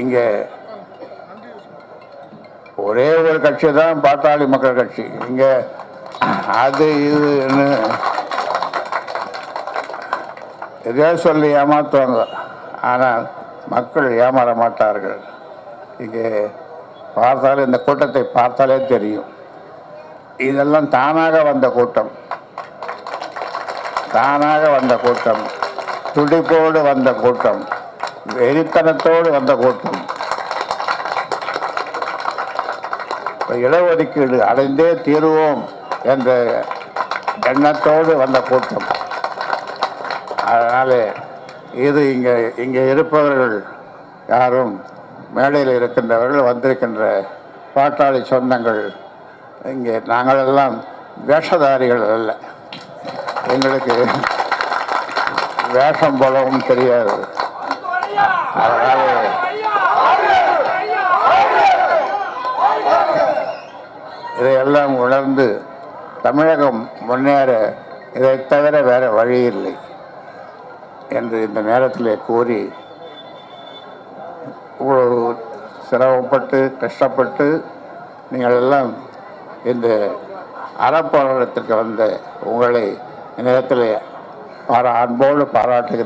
இங்கே ஒரே ஒரு கட்சி தான் பாட்டாளி மக்கள் கட்சி. இங்கே அது இதுன்னு எதையோ சொல்லி ஏமாத்துவாங்க. ஆனால் மக்கள் ஏமாற மாட்டார்கள். இங்கே பார்த்தாலே இந்த கூட்டத்தை பார்த்தாலே தெரியும். இதெல்லாம் தானாக வந்த கூட்டம். தானாக வந்த கூட்டம். துடிப்போடு வந்த கூட்டம் வெறித்தனத்தோடு வந்த கூட்டம். இடஒதுக்கீடு அடைந்தே தீருவோம் என்ற எண்ணத்தோடு வந்த கூட்டம். அதனால் இது இங்கே இங்கே இருப்பவர்கள் யாரும் மேடையில் இருக்கின்றவர்கள் வந்திருக்கின்ற பாட்டாளி சொந்தங்கள் இங்கே நாங்களெல்லாம் வேஷதாரிகள் அல்ல. எங்களுக்கு வேஷம் போடவும் தெரியாது. அதனால் இதையெல்லாம் உணர்ந்து தமிழகம் முன்னேற இதை தவிர வேற வழி இல்லை என்று இந்த நேரத்தில் கூறி இவ்வளவு சிரமப்பட்டு கஷ்டப்பட்டு நீங்கள் எல்லாம் இந்த அறப்போராட்டத்திற்கு வந்த உங்களை நேரத்தில் பாரா அன்போடு பாராட்டுகின்ற